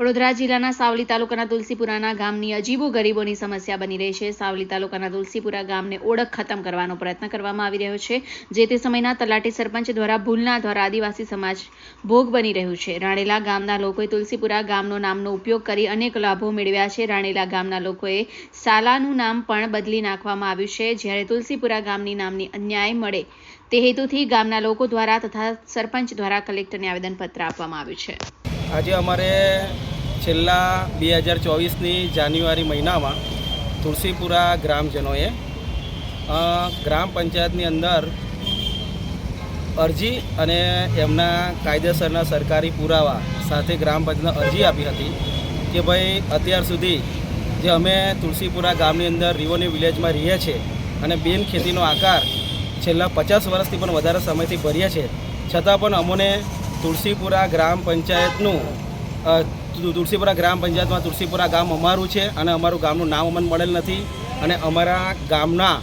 વડોદરા જિલ્લાના સાવલી તાલુકાના તુલસીપુરાના ગામની અજીબો ગરીબોની સમસ્યા બની રહી છે. સાવલી તાલુકાના તુલસીપુરા ગામને ઓળખ ખતમ કરવાનો પ્રયત્ન કરવામાં આવી રહ્યો છે, જે તે સમયના તલાટી સરપંચ દ્વારા ભૂલના દ્વારા આદિવાસી સમાજ ભોગ બની રહ્યું છે. રાણેલા ગામના લોકોએ તુલસીપુરા ગામનો નામનો ઉપયોગ કરી અનેક લાભો મેળવ્યા છે. રાણેલા ગામના લોકોએ સાલાનું નામ પણ બદલી નાખવામાં આવ્યું છે. જ્યારે તુલસીપુરા ગામની નામની અન્યાય મળે તે હેતુથી ગામના લોકો દ્વારા તથા સરપંચ દ્વારા કલેક્ટરને આવેદનપત્ર આપવામાં આવ્યું છે. આજે અમારે છેલ્લા બે હજાર ચોવીસની જાન્યુઆરી મહિનામાં તુલસીપુરા ગ્રામજનોએ ગ્રામ પંચાયતની અંદર અરજી અને એમના કાયદેસરના સરકારી પુરાવા સાથે ગ્રામ પંચાયતને અરજી આપી હતી કે ભાઈ અત્યાર સુધી જે અમે તુલસીપુરા ગામની અંદર રિવોની વિલેજમાં રહીએ છીએ અને બિન ખેતીનો આકાર છેલ્લા પચાસ વર્ષથી પણ વધારે સમયથી ભરીએ છીએ, છતાં પણ અમોને તુલસીપુરા ગ્રામ પંચાયતનું તુલસીપુરા ગ્રામ પંચાયતમાં તુલસીપુરા ગામ અમારું છે અને અમારું ગામનું નામ અમને મળેલ નથી અને અમારા ગામના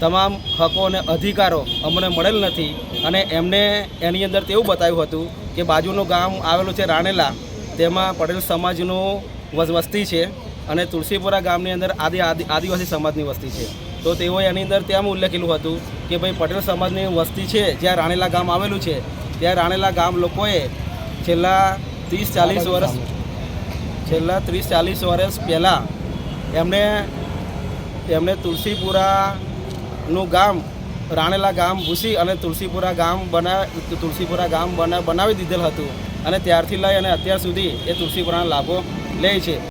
તમામ હકો અને અધિકારો અમને મળેલ નથી અને એમને એની અંદર તેવું બતાવ્યું હતું કે બાજુનું ગામ આવેલું છે રાણેલા, તેમાં પટેલ સમાજનું વસ- વસ્તી છે અને તુલસીપુરા ગામની અંદર આદિ આદિ આદિવાસી સમાજની વસ્તી છે. તો તેઓએ એની અંદર તેમ ઉલ્લેખેલું હતું કે ભાઈ પટેલ સમાજની વસ્તી છે જ્યાં રાણેલા ગામ આવેલું છે, ત્યાં રાણેલા ગામ લોકોએ છેલ્લા ત્રીસ ચાલીસ વર્ષ. છેલ્લા ત્રીસ ચાલીસ વર્ષ પહેલાં એમણે એમણે તુલસીપુરાનું ગામ રાણેલા ગામ ભૂસી અને તુલસીપુરા ગામ બના તુલસીપુરા ગામ બના બનાવી દીધેલ હતું. અને ત્યારથી લઈ અને અત્યાર સુધી એ તુલસીપુરાના લાભો લે છે.